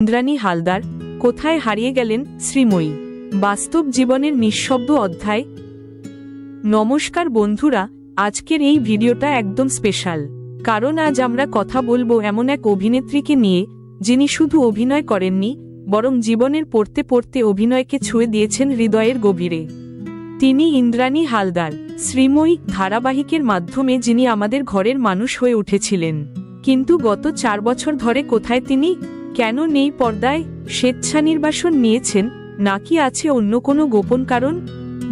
ইন্দ্রাণী হালদার, কোথায় হারিয়ে গেলেন শ্রীময়ী? বাস্তব জীবনের নিঃশব্দ অধ্যায়। নমস্কার বন্ধুরা, আজকের এই ভিডিওটা একদম স্পেশাল। কারণ আজ আমরা কথা বলব এমন এক অভিনেত্রীকে নিয়ে, যিনি শুধু অভিনয় করেননি, বরং জীবনের পড়তে পড়তে অভিনয়কে ছুঁয়ে দিয়েছেন হৃদয়ের গভীরে। তিনি ইন্দ্রাণী হালদার, শ্রীময়ী ধারাবাহিকের মাধ্যমে যিনি আমাদের ঘরের মানুষ হয়ে উঠেছিলেন। কিন্তু গত চার বছর ধরে কোথায় তিনি? কেন নেই পর্দায়? স্বেচ্ছানির্বাসন নিয়েছেন, নাকি আছে অন্য কোনো গোপন কারণ?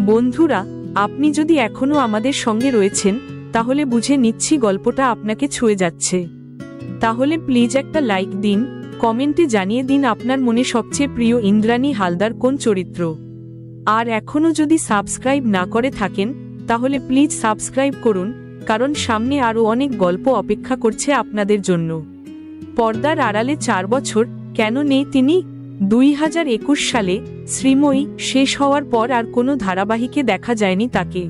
বন্ধুরা, আপনি যদি এখনও আমাদের সঙ্গে রয়েছেন, তাহলে বুঝে নিচ্ছি গল্পটা আপনাকে ছুঁয়ে যাচ্ছে। তাহলে প্লিজ একটা লাইক দিন, কমেন্টে জানিয়ে দিন আপনার মনে সবচেয়ে প্রিয় ইন্দ্রাণী হালদার কোন চরিত্র। আর এখনও যদি সাবস্ক্রাইব না করে থাকেন, তাহলে প্লিজ সাবস্ক্রাইব করুন, কারণ সামনে আরও অনেক গল্প অপেক্ষা করছে আপনাদের জন্য। পর্দার আড়ালে চার বছর, কেন নেই তিনি? দুই হাজার একুশ সালে শ্রীময়ী শেষ হওয়ার পর আর কোনো ধারাবাহিকে দেখা যায়নি তাকে।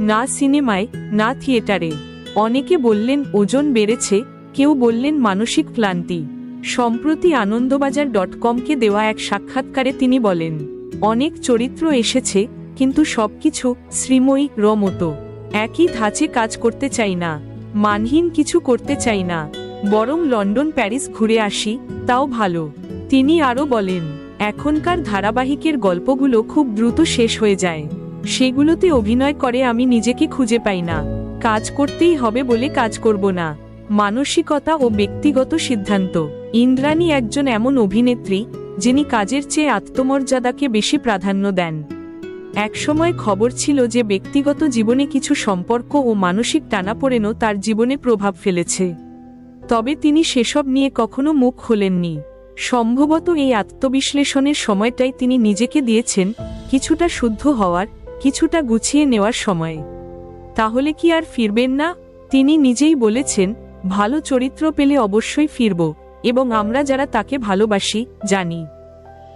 না সিনেমায়, না থিয়েটারে। অনেকে বললেন ওজন বেড়েছে, কেউ বললেন মানসিক ক্লান্তি। সম্প্রতি আনন্দবাজার ডট কমকে দেওয়া এক সাক্ষাৎকারে তিনি বলেন, অনেক চরিত্র এসেছে, কিন্তু সবকিছু শ্রীময়ী র মতো একই ধাঁচে কাজ করতে চাই না। মানহীন কিছু করতে চাই না। বরং লন্ডন, প্যারিস ঘুরে আসি, তাও ভালো। তিনি আরও বলেন, এখনকার ধারাবাহিকের গল্পগুলো খুব দ্রুত শেষ হয়ে যায়। সেগুলোতে অভিনয় করে আমি নিজেকে খুঁজে পাই না। কাজ করতেই হবে বলে কাজ করব না। মানসিকতা ও ব্যক্তিগত সিদ্ধান্ত। ইন্দ্রাণী একজন এমন অভিনেত্রী, যিনি কাজের চেয়ে আত্মমর্যাদাকে বেশি প্রাধান্য দেন। একসময় খবর ছিল যে ব্যক্তিগত জীবনে কিছু সম্পর্ক ও মানসিক টানাপোড়েনও তার জীবনে প্রভাব ফেলেছে। তবে তিনি সেসব নিয়ে কখনো মুখ খোলেননি। সম্ভবত এই আত্মবিশ্লেষণের সময়টাই তিনি নিজেকে দিয়েছেন কিছুটা শুদ্ধ হওয়ার, কিছুটা গুছিয়ে নেওয়ার সময়। তাহলে কি আর ফিরবেন না? তিনি নিজেই বলেছেন, ভালো চরিত্র পেলে অবশ্যই ফিরব, এবং আমরা যারা তাকে ভালোবাসি, জানি।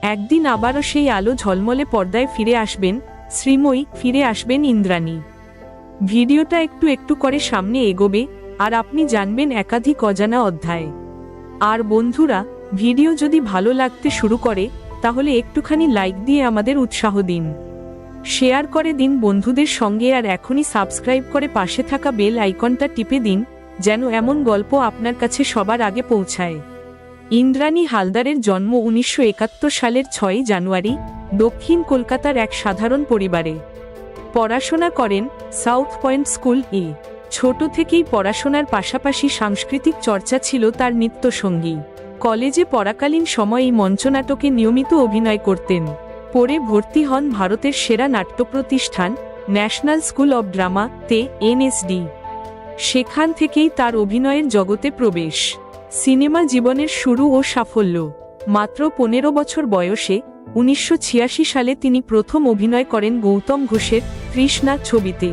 একদিন আবারও সেই আলো ঝলমলে পর্দায় ফিরে আসবেন, শ্রীময়ী ফিরে আসবেন ইন্দ্রাণী। ভিডিওটা একটু একটু করে সামনে এগোবে আর আপনি জানবেন একাধিক অজানা অধ্যায়। আর বন্ধুরা, ভিডিও যদি ভালো লাগতে শুরু করে, তাহলে একটুখানি লাইক দিয়ে আমাদের উৎসাহ দিন। শেয়ার করে দিন বন্ধুদের সঙ্গে আর এখনই সাবস্ক্রাইব করে পাশে থাকা বেল আইকনটা টিপে দিন, যেন এমন গল্প আপনার কাছে সবার আগে পৌঁছায়। ইন্দ্রাণী হালদারের জন্ম উনিশশো একাত্তর সালের ছয়ই জানুয়ারি, দক্ষিণ কলকাতার এক সাধারণ পরিবারে। পড়াশোনা করেন সাউথ পয়েন্ট স্কুল এ ছোট থেকেই পড়াশোনার পাশাপাশি সাংস্কৃতিক চর্চা ছিল তার নিত্যসঙ্গী। কলেজে পড়াকালীন সময়েই মঞ্চনাটকে নিয়মিত অভিনয় করতেন। পরে ভর্তি হন ভারতের সেরা নাট্য প্রতিষ্ঠান ন্যাশনাল স্কুল অব ড্রামা তে এনএসডি সেখান থেকেই তার অভিনয়ের জগতে প্রবেশ। সিনেমা জীবনের শুরু ও সাফল্য। মাত্র পনেরো বছর বয়সে উনিশশো ছিয়াশি সালে তিনি প্রথম অভিনয় করেন গৌতম ঘোষের তৃষ্ণা ছবিতে।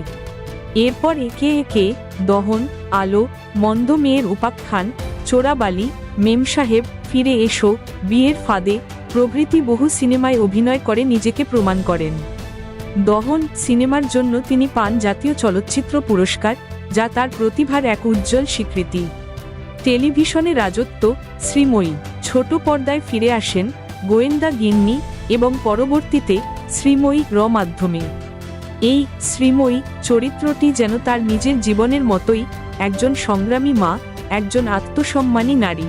এরপর একে একে দহন, আলো, মন্দ মেয়ের উপাখ্যান চোরাবালি, মেম সাহেব ফিরে এসো, বিয়ের ফাঁদে, প্রভৃতি বহু সিনেমায় অভিনয় করে নিজেকে প্রমাণ করেন। দহন সিনেমার জন্য তিনি পান জাতীয় চলচ্চিত্র পুরস্কার, যা তার প্রতিভার এক উজ্জ্বল স্বীকৃতি। টেলিভিশনে রাজত্ব, শ্রীময়ী, ছোট পর্দায় ফিরে আসেন গোয়েন্দা গিন্নি এবং পরবর্তীতে শ্রীময়ী র মাধ্যমে। এই শ্রীময়ী চরিত্রটি যেন তার নিজের জীবনের মতোই, একজন সংগ্রামী মা, একজন আত্মসম্মানী নারী।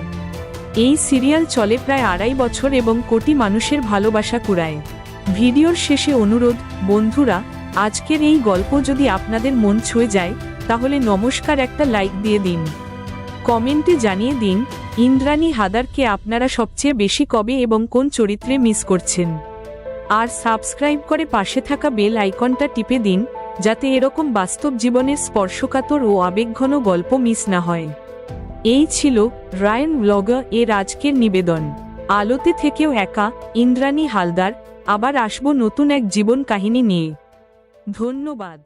এই সিরিয়াল চলে প্রায় আড়াই বছর এবং কোটি মানুষের ভালোবাসা কুড়ায়। ভিডিওর শেষে অনুরোধ, বন্ধুরা, আজকের এই গল্প যদি আপনাদের মন ছুঁয়ে যায়, তাহলে নমস্কার একটা লাইক দিয়ে দিন। কমেন্টে জানিয়ে দিন, ইন্দ্রাণী হাদারকে আপনারা সবচেয়ে বেশি কবে এবং কোন চরিত্রে মিস করছেন। আর সাবস্ক্রাইব করে পাশে থাকা বেল আইকনটা টিপে দিন, যাতে এরকম বাস্তব জীবনের স্পর্শকাতর ও আবেগঘন গল্প মিস না হয়। এই ছিল রায়ন ব্লগার এর আজকের নিবেদন। আলোতে থেকেও একা, ইন্দ্রাণী হালদার, আবার আসব নতুন এক জীবন কাহিনী নিয়ে। ধন্যবাদ।